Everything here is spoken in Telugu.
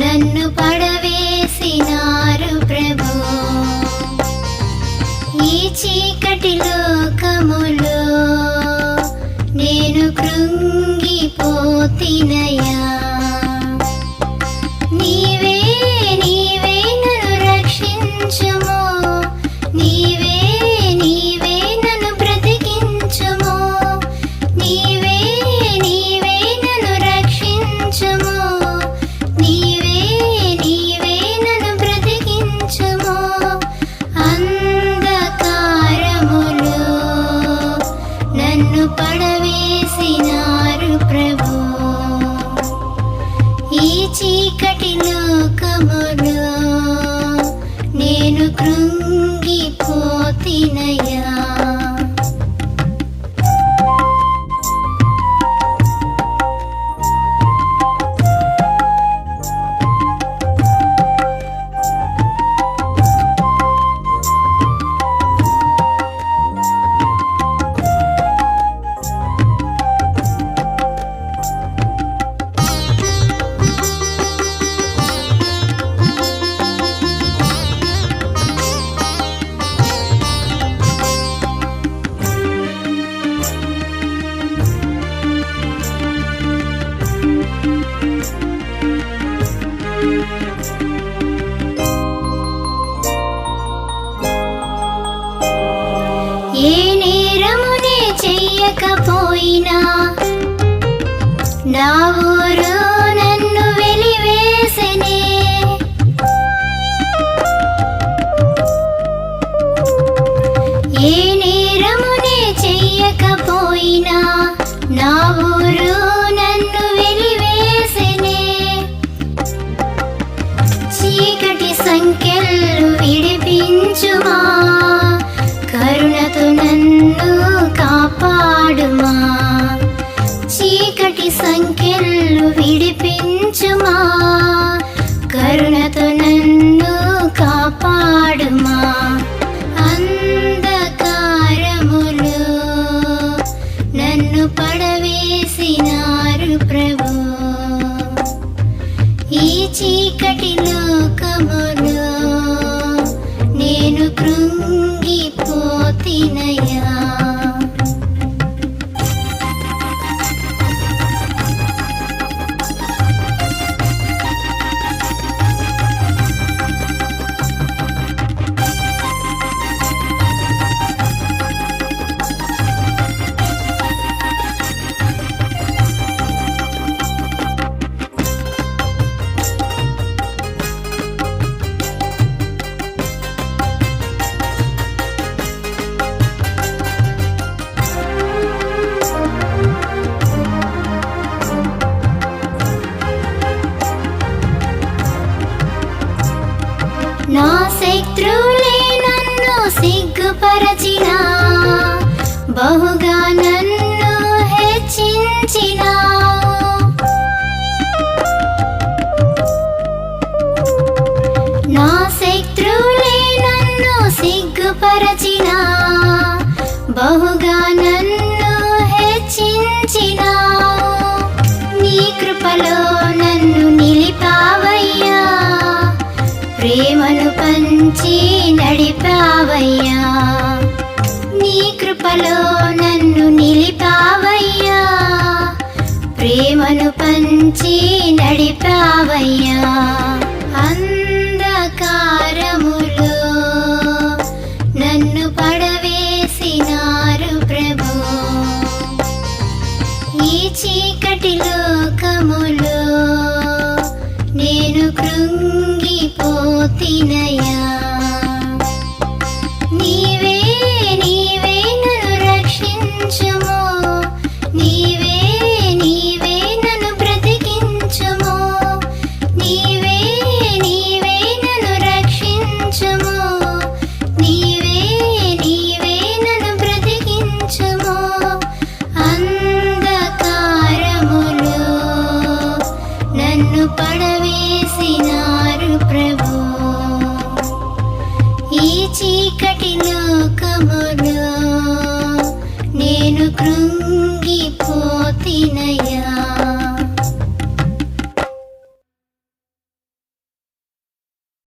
నన్ను పడవేసినారు ప్రభు. లోకములో నేను కృంగిపోతినయ చేసినారు ప్రభు. ఈ చీకటి లోకములో ఏ నేరమునే చెయ్యకపోయినా నా ఊరు కాపాడుమా అంధకారములో నన్ను పడవేసినారు ప్రభు. ఈ చీకటి లోకములో నేను కృంగిపోతినయా బహుగా నన్ను హెచ్చించిన. నా శత్రులే నన్ను సిగ్గుపరచిన. బహుగా నన్ను హెచ్చించిన. నీ కృపలో నన్ను నిలిపావయ్యా. ప్రేమను పంచి నడిపావయ్యా. నీ కృపలో నన్ను నిలిపావయ్యా. ప్రేమను పంచి నడిపావయ్యా. అంధకారములో నన్ను పడవేసినారు ప్రభు. ఈ చీకటిలో